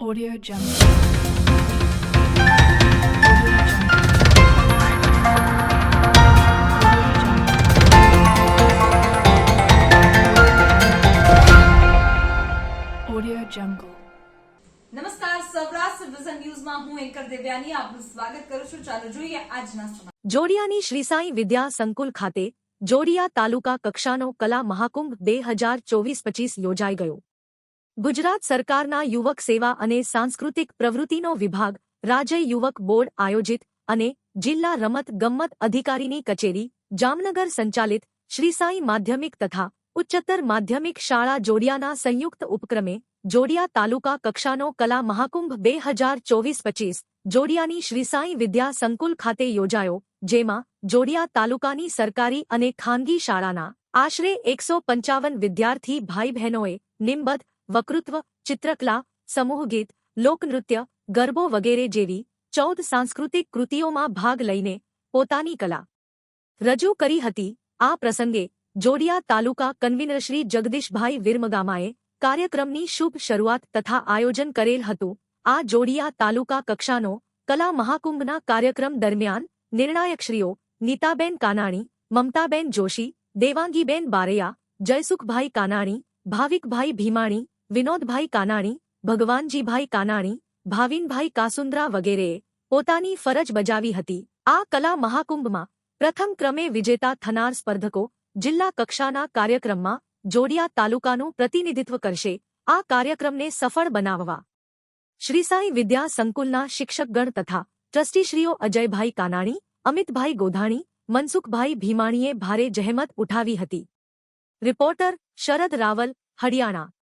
Audio Jungle. Audio Jungle. Audio Jungle. નમસ્કાર Saurashtra vision ન્યૂઝમાં હું એન્કર દેવ્યાની આપનું સ્વાગત કરું છું ચાલો જોઈએ આજના સમાચાર જોડિયાની શ્રી સાંઈ વિદ્યા સંકુલ ખાતે જોડિયા તાલુકા કક્ષાનો કલા મહાકુંભ બે હજાર ચોવીસ પચીસ યોજાઈ ગયો ગુજરાત સરકારના યુવક સેવા અને સાંસ્કૃતિક પ્રવૃત્તિનો વિભાગ, રાજ્ય યુવક બોર્ડ આયોજિત અને જિલ્લા રમત ગમ્મત અધિકારીની કચેરી, જામનગર સંચાલિત શ્રી સાંઈ માધ્યમિક તથા ઉચ્ચતર માધ્યમિક શાળા જોડિયાના સંયુક્ત ઉપક્રમે જોડિયા તાલુકા કક્ષાનો કલા મહાકુંભ બે હજાર ચોવીસ પચીસ, જોડિયાની શ્રી સાંઈ વિદ્યા સંકુલ ખાતે યોજાયો, જેમાં જોડિયા તાલુકાની સરકારી અને ખાનગી શાળાના આશરે એકસો પંચાવન વિદ્યાર્થી ભાઈ બહેનોએ નિંબધ વકૃત્વ, ચિત્રકલા, સમૂહગીત, લોકનૃત્ય, ગરબો વગેરે જેવી ચૌદ સાંસ્કૃતિક કૃતિઓમાં ભાગ લઈને પોતાની કલા રજૂ કરી હતી. આ પ્રસંગે જોડિયા તાલુકા કન્વીનરશ્રી જગદીશભાઈ વિરમગામાએ કાર્યક્રમની શુભ શરૂઆત તથા આયોજન કરેલ હતું. આ જોડિયા તાલુકા કક્ષાનો કલા મહાકુંભના કાર્યક્રમ દરમિયાન નિર્ણાયકશ્રીઓ નીતાબેન કાનાણી, મમતાબેન જોશી, દેવાંગીબેન બારૈયા, જયસુખભાઈ કાનાણી, ભાવિકભાઈ ભીમાણી વિનોદભાઈ કાનાણી, ભગવાનજીભાઈ કાનાણી, ભાવિનભાઈ કાસુંદ્રા વગેરેએ પોતાની ફરજ બજાવી હતી. આ કલા મહાકુંભમાં પ્રથમ ક્રમે વિજેતા થનાર સ્પર્ધકો જિલ્લા કક્ષાના કાર્યક્રમમાં જોડિયા તાલુકાનું પ્રતિનિધિત્વ કરશે. આ કાર્યક્રમને સફળ બનાવવા શ્રીસાઈ વિદ્યા સંકુલના શિક્ષકગણ તથા ટ્રસ્ટીશ્રીઓ અજયભાઈ કાનાણી, અમિતભાઈ ગોધાણી, મનસુખભાઈ ભીમાણીએ ભારે જહેમત ઉઠાવી હતી. રિપોર્ટર શરદ રાવલ, હરિયાણા.